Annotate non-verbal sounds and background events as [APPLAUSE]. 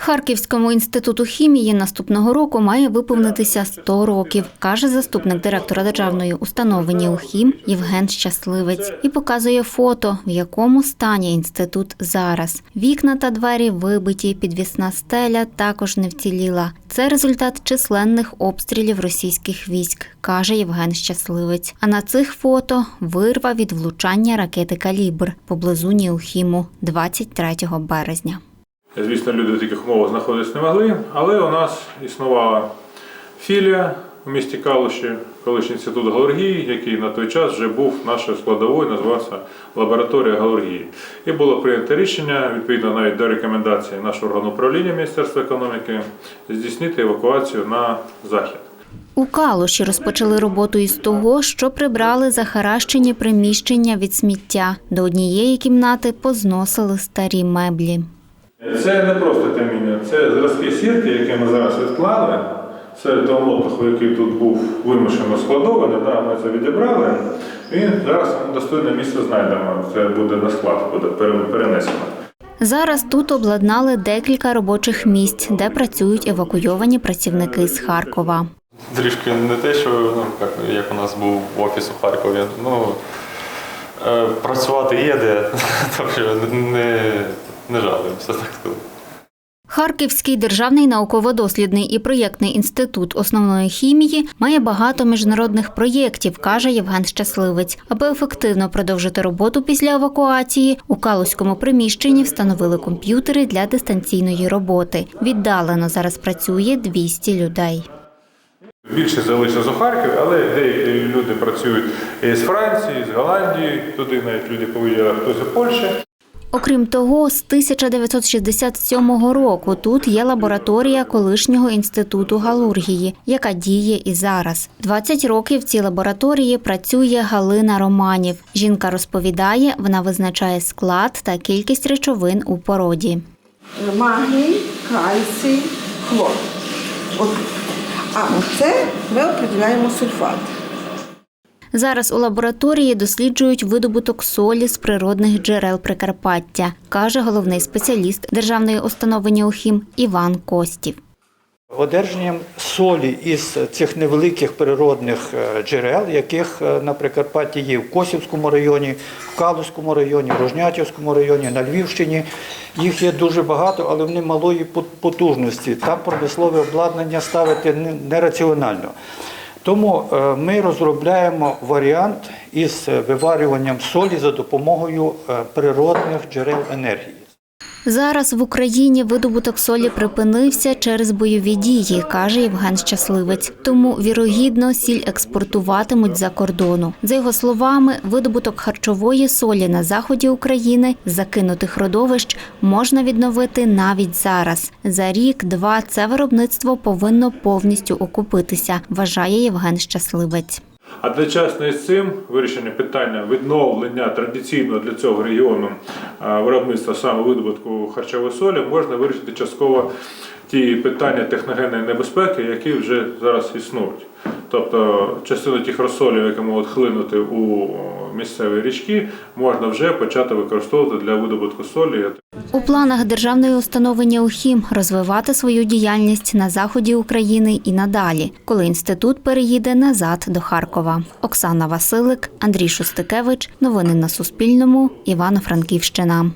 Харківському інституту хімії наступного року має виповнитися 100 років, каже заступник директора державної установи «Ніухім» Євген Щасливець і показує фото, в якому стані інститут зараз. Вікна та двері вибиті, підвісна стеля також не вціліла. Це результат численних обстрілів російських військ, каже Євген Щасливець. А на цих фото вирва від влучання ракети Калібр поблизу Ніухіму 23 березня. Звісно, люди в таких умовах знаходитися не могли, але у нас існувала філія у місті Калуші, колишній інститут галургії, який на той час вже був нашою складовою, називався лабораторія галургії. І було прийнято рішення, відповідно навіть до рекомендацій нашого органу управління Міністерства економіки, здійснити евакуацію на захід. У Калуші розпочали роботу із того, що прибрали захаращені приміщення від сміття. До однієї кімнати позносили старі меблі. Це не просто каміння, це зразки сірки, які ми зараз відклали. Це того мотлуху, який тут був вимушено складований, да, ми це відібрали. І зараз достойне місце знайдемо. Це буде на склад, буде перенесено. Зараз тут обладнали декілька робочих місць, де працюють евакуйовані працівники з Харкова. Трішки не те, що ну, як, як у нас був офіс у Харкові. Ну, е, працювати є де, [LAUGHS] так що не, не жалуємося, так сказати. Харківський державний науково-дослідний і проєктний інститут основної хімії має багато міжнародних проєктів, каже Євген Щасливець. Аби ефективно продовжити роботу після евакуації, у Калузькому приміщенні встановили комп'ютери для дистанційної роботи. Віддалено зараз працює 200 людей. Більше залишилось у Харкові, але деякі люди працюють з Франції, з Голландії, туди навіть люди поїхали, хтось з Польщі. Окрім того, з 1967 року тут є лабораторія колишнього інституту галургії, яка діє і зараз. 20 років в цій лабораторії працює Галина Романів. Жінка розповідає, вона визначає склад та кількість речовин у породі. магній, кальцій, хлор. А оце ми определяємо сульфат. Зараз у лабораторії досліджують видобуток солі з природних джерел Прикарпаття, каже головний спеціаліст державної установи «Ніохім» Іван Костів. Одержанням солі із цих невеликих природних е, джерел, яких е, на Прикарпатті є в Косівському районі, в Калузькому районі, в Рожнятівському районі, на Львівщині. Їх є дуже багато, але вони малої потужності. Там промислове обладнання ставити нераціонально. Тому е, ми розробляємо варіант із е, виварюванням солі за допомогою е, природних джерел енергії. Зараз в Україні видобуток солі припинився через бойові дії, каже Євген Щасливець. Тому вірогідно сіль експортуватимуть за кордону. За його словами, видобуток харчової солі на заході України закинутих родовищ можна відновити навіть зараз. За рік-два це виробництво повинно повністю окупитися, вважає Євген Щасливець. Одночасно із цим вирішення питання відновлення традиційного для цього регіону виробництва саме видобутку харчової солі можна вирішити частково ті питання техногенної небезпеки, які вже зараз існують. Тобто частину тих розсолів, які можуть хлинути у місцеві річки, можна вже почати використовувати для видобутку солі. У планах державної установи «Ніухім» розвивати свою діяльність на заході України і надалі, коли інститут переїде назад до Харкова. Оксана Василик, Андрій Шустикевич. Новини на Суспільному. Івано-Франківщина.